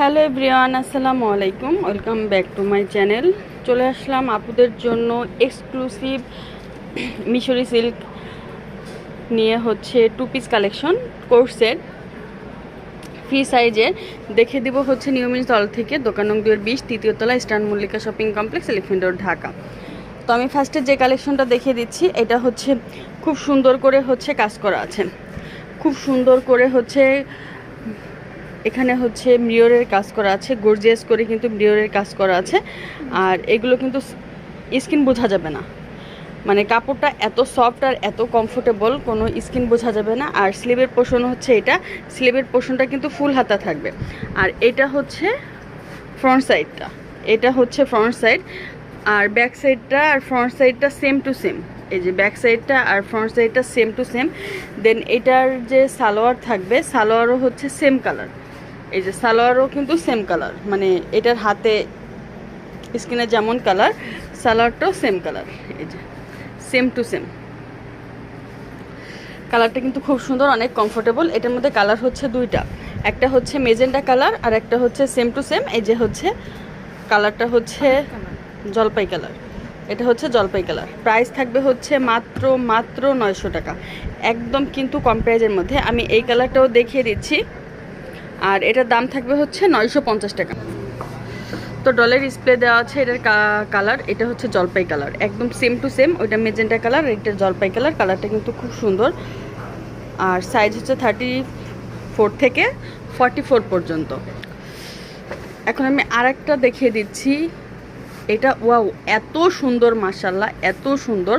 Hello everyone, আসসালামু আলাইকুম। Welcome back to my channel. চলে আসলাম আপুদের জন্য এক্সক্লুসিভ মিশরি সিল্ক নিয়ে হচ্ছে টু পিস কালেকশন কোর্সের ফ্রি সাইজের দেখে দিব হচ্ছে নিয়মিত তল থেকে দোকান নং দুয়ের বিশ, তৃতীয় তলা Mallika shopping complex Elephant Road Dhaka. তো আমি ফার্স্টে যে কালেকশনটা দেখিয়ে দিচ্ছি, এটা হচ্ছে খুব সুন্দর করে হচ্ছে কাজ করা আছে। খুব সুন্দর করে হচ্ছে এখানে হচ্ছে মিররের কাজ করা আছে, গর্জিয়াস করে কিন্তু মিররের কাজ করা আছে। আর এগুলো কিন্তু স্কিন বোঝা যাবে না। মানে কাপড়টা এত সফট আর এত কমফোর্টেবল কোনো স্কিন বোঝা যাবে না। আর স্লিভের পোষণ হচ্ছে এটা, স্লিভের পোষণটা কিন্তু ফুল হাতা থাকবে। আর এটা হচ্ছে ফ্রন্ট সাইডটা এটা হচ্ছে ফ্রন্ট সাইড আর ব্যাক সাইডটা আর ফ্রন্ট সাইডটা সেম টু সেম এই যে ব্যাক সাইডটা আর ফ্রন্ট সাইডটা সেম টু সেম দেন এটার যে সালোয়ার থাকবে, সালোয়ারও হচ্ছে সেম কালার এই যে সালোয়ারও কিন্তু সেম কালার মানে এটার হাতে স্কিনে যেমন কালার সালোয়ারটাও সেম কালার এই যে সেম টু সেম কালারটা কিন্তু খুব সুন্দর, অনেক কমফোর্টেবল এটার মধ্যে কালার হচ্ছে দুইটা, একটা হচ্ছে মেজেন্ডা কালার আর একটা হচ্ছে সেম টু সেম এই যে হচ্ছে কালারটা হচ্ছে জলপাই কালার এটা হচ্ছে জলপাই কালার প্রাইস থাকবে হচ্ছে মাত্র মাত্র নয়শো টাকা। একদম কিন্তু কম প্রাইজের মধ্যে। আমি এই কালারটাও দেখিয়ে দিচ্ছি। আর এটার দাম থাকবে হচ্ছে নয়শো পঞ্চাশ টাকা। তো ডলের ডিসপ্লে দেওয়া আছে এটার কালার এটা হচ্ছে জলপাই কালার একদম সেম টু সেম ওইটা মেজেন্টা কালার এটা জলপাই কালার কালারটা কিন্তু খুব সুন্দর। আর সাইজ হচ্ছে থার্টি ফোর থেকে ফর্টি ফোর পর্যন্ত। এখন আমি আরেকটা দেখিয়ে দিচ্ছি। এটা ওয়াও এত সুন্দর মাসাল্লাহ এত সুন্দর।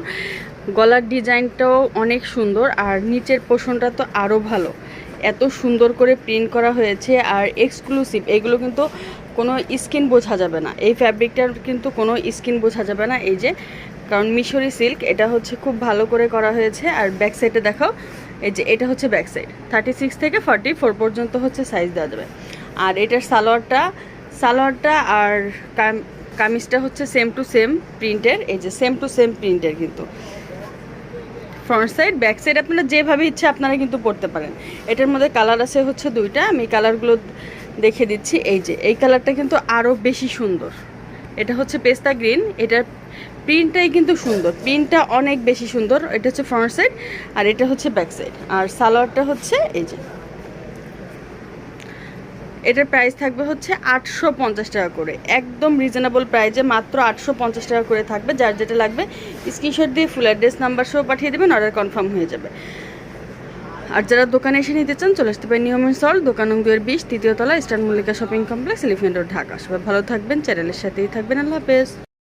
গলার ডিজাইনটাও অনেক সুন্দর, আর নিচের পোষণটা তো আরও ভালো। এত সুন্দর করে প্রিন্ট করা হয়েছে আর এক্সক্লুসিভ এগুলো কিন্তু কোনো স্কিন বোঝা যাবে না। এই ফ্যাব্রিকটার কিন্তু কোনো স্কিন বোঝা যাবে না, এই যে, কারণ মিশরি সিল্ক এটা হচ্ছে খুব ভালো করে করা হয়েছে। আর ব্যাক সাইডে দেখাও এই যে, এটা হচ্ছে ব্যাক সাইড থার্টি সিক্স থেকে ফর্টি ফোর পর্যন্ত হচ্ছে সাইজ দেওয়া যাবে। আর এটার সালোয়ারটা সালোয়ারটা আর কাম- কামিজটা হচ্ছে সেম টু সেম প্রিন্টের এই যে সেম টু সেম প্রিন্টের কিন্তু। ফ্রন্ট সাইড, ব্যাক সাইড আপনারা যেভাবে ইচ্ছে আপনারা কিন্তু পড়তে পারেন। এটার মধ্যে কালার আছে হচ্ছে দুইটা, আমি কালারগুলো দেখে দিচ্ছি। এই যে, এই কালারটা কিন্তু আরও বেশি সুন্দর। এটা হচ্ছে পেস্তা গ্রিন, এটার প্রিন্টটাই কিন্তু সুন্দর। প্রিন্টটা অনেক বেশি সুন্দর, এটা হচ্ছে ফ্রন্ট সাইড আর এটা হচ্ছে ব্যাক সাইড। আর সালোয়ারটা হচ্ছে এই যে। এটার প্রাইস থাকবে হচ্ছে আটশো পঞ্চাশ টাকা করে। একদম রিজনেবল প্রাইজে মাত্র আটশো পঞ্চাশ টাকা করে থাকবে, যার যেটা লাগবে স্ক্রিনশট দিয়ে ফুল অ্যাড্রেস নাম্বার সহ পাঠিয়ে দেবেন অর্ডার কনফার্ম হয়ে যাবে। আর যারা দোকানে এসে নিতে চান, চলে আসতে পারেন নিয়মের সল, দোকান দুয়ের বিশ, তৃতীয় তলা, Eastern Mallika shopping complex, Elephant Road, Dhaka. সবাই ভালো থাকবেন চ্যানেলের সাথেই থাকবেন, আল্লাহ হাফেজ।